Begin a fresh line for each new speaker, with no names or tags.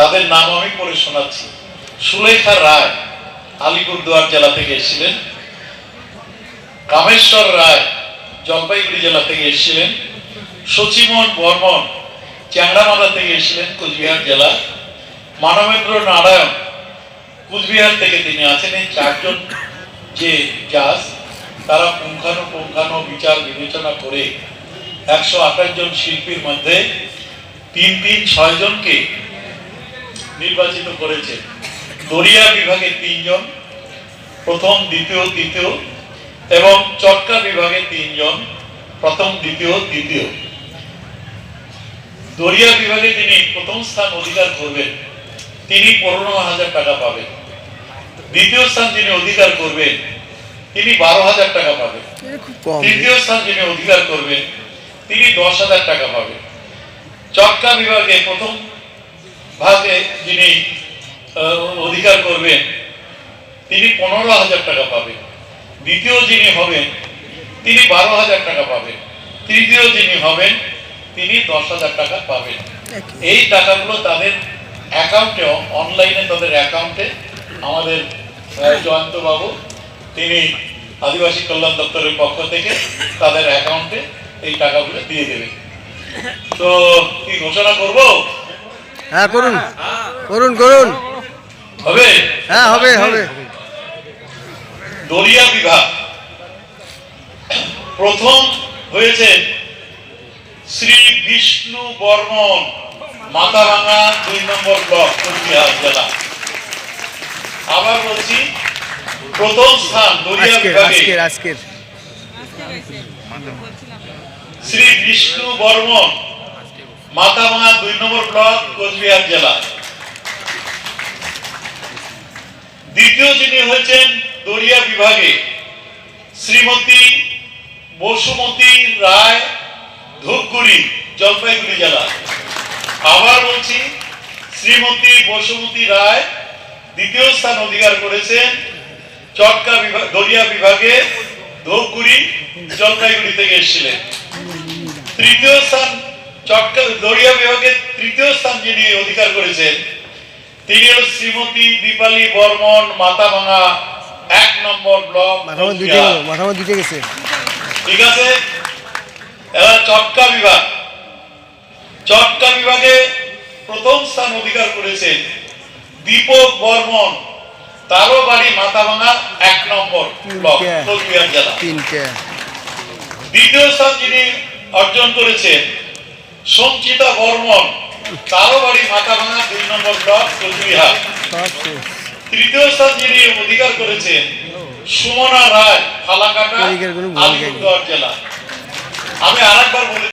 তাদের নাম আমি পড়ে শোনাচ্ছি। সুলেখা রায় আলিপুরদুয়ার জেলা থেকে এসেছিলেন। কামেশ্বর রায় জলপাইগুড়ি জেলা থেকে এসেছিলেন। সচিমন বর্মন চ্যাংড়ামালা থেকে এসেছিলেন কোচবিহার জেলা। মানবেন্দ্র নারায়ণ কুচবিহার থেকে তিনি আছেন এই চারজন যে জাজ, তারা পুঙ্খানু পুঙ্খানু বিচার বিবেচনা করে একশো আঠাশ জন শিল্পীর মধ্যে তিন তিন ছয় জনকে নির্বাচিত করেছে। দরিয়া বিভাগে তিনজন প্রথম দ্বিতীয় তৃতীয় এবং চটকা বিভাগে তিনজন প্রথম দ্বিতীয় তৃতীয়। দরিয়া বিভাগে তিনি প্রথম স্থান অধিকার করবেন। তিনি পনেরো হাজার টাকা পাবেন। দ্বিতীয় স্থান যিনি অধিকার করবেন। তিনি বারো হাজার টাকা পাবেন। তৃতীয় স্থান যিনি অধিকার করবেন। তিনি দশ হাজার টাকা পাবেন। চটকা বিভাগে প্রথম ভাগে যিনি অধিকার করবেন তিনি পনেরো হাজার টাকা পাবেন। দ্বিতীয় যিনি হবেন তিনি বারো হাজার টাকা পাবেন। তৃতীয় যিনি হবেন তিনি দশ হাজার টাকা পাবেন। এই টাকাগুলো তাদের অ্যাকাউন্টে অনলাইনে তাদের অ্যাকাউন্টে আমাদের আহ, জয়ন্ত বাবু তিনি আদিবাসী কল্যাণ দপ্তরের পক্ষ থেকে তাদের অ্যাকাউন্টে এই টাকাগুলো দিয়ে দেবেন। তো কি ঘোষণা করব?
হ্যাঁ করুন। করুন করুন।
হবে?
হ্যাঁ হবে হবে।
দরিয়া বিভাগ। প্রথম হয়েছে শ্রী বিষ্ণু বর্মন মাথাভাঙা দুই নম্বর ব্লক কোচবিহার জেলা। আবার বলছি প্রথম স্থান দরিয়া
আজকের
বিভাগে।
আজকের।
শ্রী বিষ্ণু বর্মন মাথাভাঙা দুই নম্বর ব্লক, কোচবিহার জেলা। দ্বিতীয় যিনি হয়েছেন দরিয়া বিভাগে, শ্রীমতী বসুমতী রায় ধূপগুড়ি, জলপাইগুড়ি জেলা। আবার বলছি, শ্রীমতী বসুমতী রায় দ্বিতীয় স্থান অধিকার করেছেন চটকা বিভাগ দরিয়া বিভাগে ধূপগুড়ি, জলপাইগুড়ি থেকে এসেছিলেন। তৃতীয় স্থান চটকা দরিয়া বিভাগে তৃতীয় স্থান যিনি অধিকার করেছেন তিনি হল শ্রীমতী দীপালি বর্মন মাথাভাঙা এক নম্বর ব্লক
দিতে গেছে।
ঠিক আছে? এবার চটকা বিভাগ। চটকা বিভাগে প্রথম স্থান অধিকার করেছেন দীপক বর্মন। তারও বাড়ি মাথাভাঙা এক নম্বর ব্লক? জেলা। দ্বিতীয় স্থান যিনি অর্জন করেছেন সঞ্চিতা বর্মন তারও বাড়ি মাথাভাঙা দুই নম্বর ব্লক কোচবিহার। তৃতীয় স্থান যিনি অধিকার করেছেন সুমনা রায় ফালাকাটা আলিপুরদুয়ার জেলা। আমি আরেকবার বলে